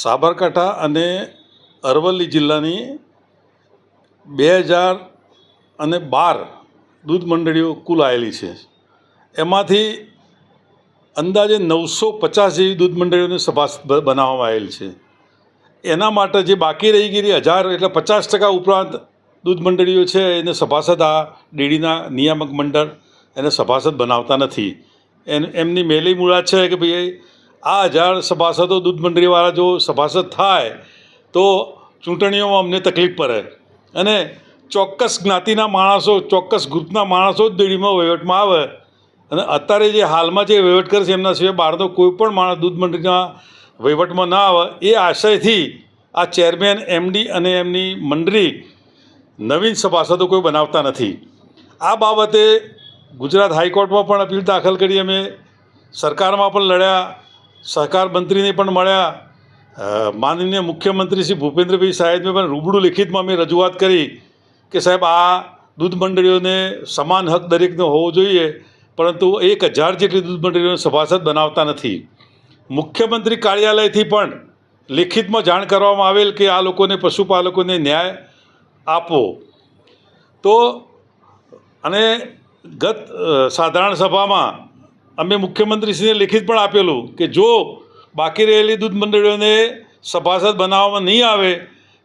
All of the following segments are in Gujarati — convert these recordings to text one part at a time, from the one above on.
સાબરકાંઠા અને અરવલ્લી જિલ્લાની બે હજાર અને બાર દૂધ મંડળીઓ કુલ આવેલી છે. એમાંથી અંદાજે નવસો પચાસ જેવી દૂધ મંડળીઓની સભાસદ બનાવવામાં આવેલ છે. એના માટે જે બાકી રહી ગયેલી હજાર એટલે પચાસ ટકા ઉપરાંત દૂધ મંડળીઓ છે એને સભાસદ આ ડેરીના નિયામક મંડળ એને સભાસદ બનાવતા નથી. એમ એમની મેલી મૂળા છે કે ભાઈ આ હજાર સભાસદો, દૂધ મંડળીવાળા જો સભાસદ થાય, તો ચૂંટણીઓમાં અમને તકલીફ પડે. અને ચોક્કસ જ્ઞાતિના માણસો, ચોક્કસ ગ્રુપના માણસો જ ડેરીમાં વહીવટમાં આવે. અને અત્યારે જે હાલમાં જે વહીવટ કરે છે, એમના સિવાય બહારનો કોઈ પણ માણસ દૂધ મંડળીના વહીવટમાં ના આવે, એ આશયથી આ ચેરમેન, એમડી અને એમની મંડળી નવીન સભાસદો કોઈ બનાવતા નથી. આ બાબતે ગુજરાત હાઈકોર્ટમાં પણ અપીલ દાખલ કરી. અમે સરકારમાં પણ લડ્યા. સહકાર મંત્રીને પણ મળ્યા. માનનીય મુખ્યમંત્રી શ્રી ભૂપેન્દ્રભાઈ સાહેબને પણ રૂબરૂ લિખિતમાં અમે રજૂઆત કરી કે સાહેબ, આ દૂધ મંડળીઓને સમાન હક દરેકનો હોવો જોઈએ, પરંતુ એક હજાર જેટલી દૂધ મંડળીઓને સભાસદ બનાવતા નથી. મુખ્યમંત્રી કાર્યાલયથી પણ લેખિતમાં જાણ કરવામાં આવેલ કે આ લોકોને પશુપાલકોને ન્યાય આપવો. તો, અને ગત સાધારણ સભામાં અમે મુખ્યમંત્રીશ્રીને લેખિત પણ આપેલું કે જો બાકી રહેલી દૂધ મંડળીઓને સભાસદ બનાવવામાં નહીં આવે,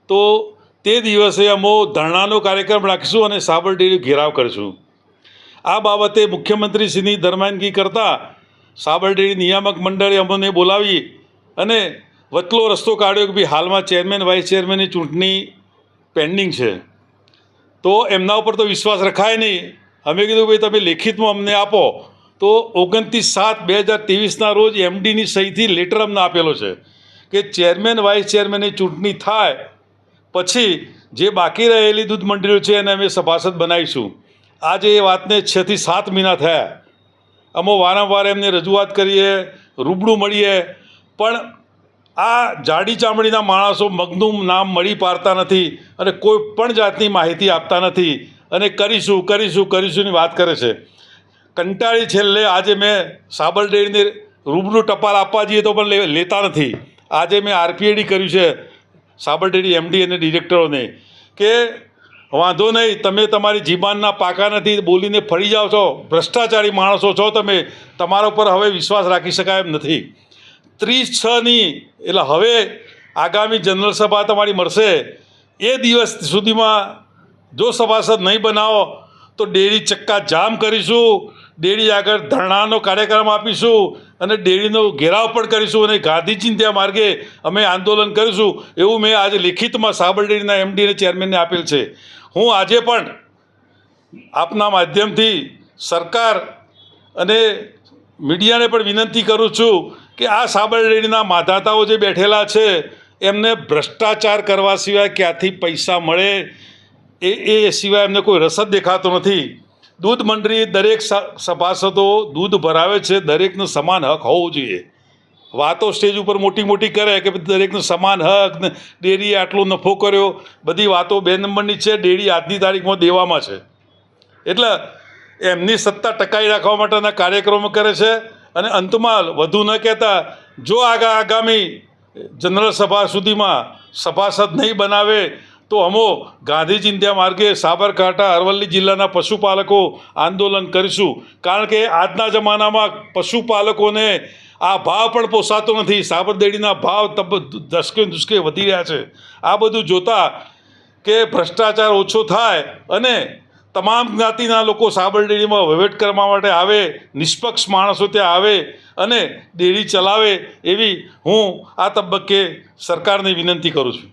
તો તે દિવસે અમો ધરણાનો કાર્યક્રમ રાખીશું અને સાબર ડેરી ઘેરાવ કરીશું. આ બાબતે મુખ્યમંત્રીશ્રીની દરમિયાનગી કરતાં સાબર ડેરી નિયામક મંડળે અમને બોલાવી અને વતલો રસ્તો કાઢ્યો કે ભાઈ હાલમાં ચેરમેન, વાઇસ ચેરમેનની ચૂંટણી પેન્ડિંગ છે. તો એમના ઉપર તો વિશ્વાસ રખાય નહીં. અમે કીધું ભાઈ તમે લેખિતમાં અમને આપો. તો ઓગણત્રીસ સાત બે હજાર ત્રેવીસના રોજ એમડીની સહીથી લેટર અમને આપેલો છે કે ચેરમેન, વાઇસ ચેરમેનની ચૂંટણી થાય, પછી જે બાકી રહેલી દૂધ મંડળીઓ છે એને અમે સભાસદ બનાવીશું. આજે એ વાતને છથી સાત મહિના થયા. અમો વારંવાર એમને રજૂઆત કરીએ, રૂબરૂ મળીએ, પણ આ જાડી ચામડીના માણસો મગનું નામ મળી પાડતા નથી અને કોઈ પણ જાતની માહિતી આપતા નથી અને કરીશું કરીશું કરીશુંની વાત કરે છે. કંટાળી છેલ્લે આજે મેં સાબર ડેરીને રૂબરૂ ટપાલ આપવા જઈએ તો પણ લેતા નથી. આજે મેં આરપીએડી કર્યું છે સાબર ડેરી એમડી અને ડિરેક્ટરોને કે વાંધો નહીં, તમે તમારી જીબાનના પાકા નથી, બોલીને ફરી જાઓ છો. ભ્રષ્ટાચારી માણસો છો તમે. તમારા ઉપર હવે વિશ્વાસ રાખી શકાય એમ નથી. ત્રીસ છની એટલે હવે આગામી જનરલ સભા તમારી મળશે. એ દિવસ સુધીમાં જો સભાસદ નહીં બનાવો, તો ડેરી ચક્કા જામ કરીશું. ડેરી આગળ ધરણાનો કાર્યક્રમ આપીશું અને ડેરીનો ઘેરાવ પણ કરીશું અને ગાંધી ચિંધ્યા માર્ગે અમે આંદોલન કરીશું એવું મેં આજે લિખિતમાં સાબર ડેરીના એમડી અને ચેરમેનને આપેલ છે. હું આજે પણ આપના માધ્યમથી સરકાર અને મીડિયાને પણ વિનંતી કરું છું કે આ સાબર ડેરીના માધાતાઓ જે બેઠેલા છે, એમને ભ્રષ્ટાચાર કરવા સિવાય ક્યાંથી પૈસા મળે એ એ સિવાય એમને કોઈ રસદ દેખાતો નથી. દૂધ મંડળી દરેક સભાસદો દૂધ ભરાવે છે, દરેકનો સમાન હક હોવો જોઈએ. વાતો સ્ટેજ ઉપર મોટી મોટી કરે કે દરેકનો સમાન હક, ને ડેરીએ આટલો નફો કર્યો, બધી વાતો બે નંબરની છે, ડેરી આજની તારીખમાં દેવામાં છે. એટલે એમની સત્તા ટકાઈ રાખવા માટેના કાર્યક્રમો કરે છે અને અંતમાં વધુ ન કહેતા, જો આગા આગામી જનરલ સભા સુધીમાં સભાસદ નહીં બનાવે તો અમો ગાંધી ચિંત્યા માર્ગે સાબરકાંઠા, અરવલ્લી જિલ્લાના પશુપાલકો આંદોલન કરીશું. કારણ કે આજના જમાનામાં પશુપાલકોને આ ભાવ પણ પોસાતો નથી. સાબરદેડીના ભાવ તબ ધસકે ધુસકે વધી રહ્યા છે. આ બધું જોતાં કે ભ્રષ્ટાચાર ઓછો થાય અને તમામ જ્ઞાતિના લોકો સાબર ડેરીમાં વહીવટ કરવા માટે આવે, નિષ્પક્ષ માણસો ત્યાં આવે અને ડેરી ચલાવે એવી હું આ તબક્કે સરકારને વિનંતી કરું છું.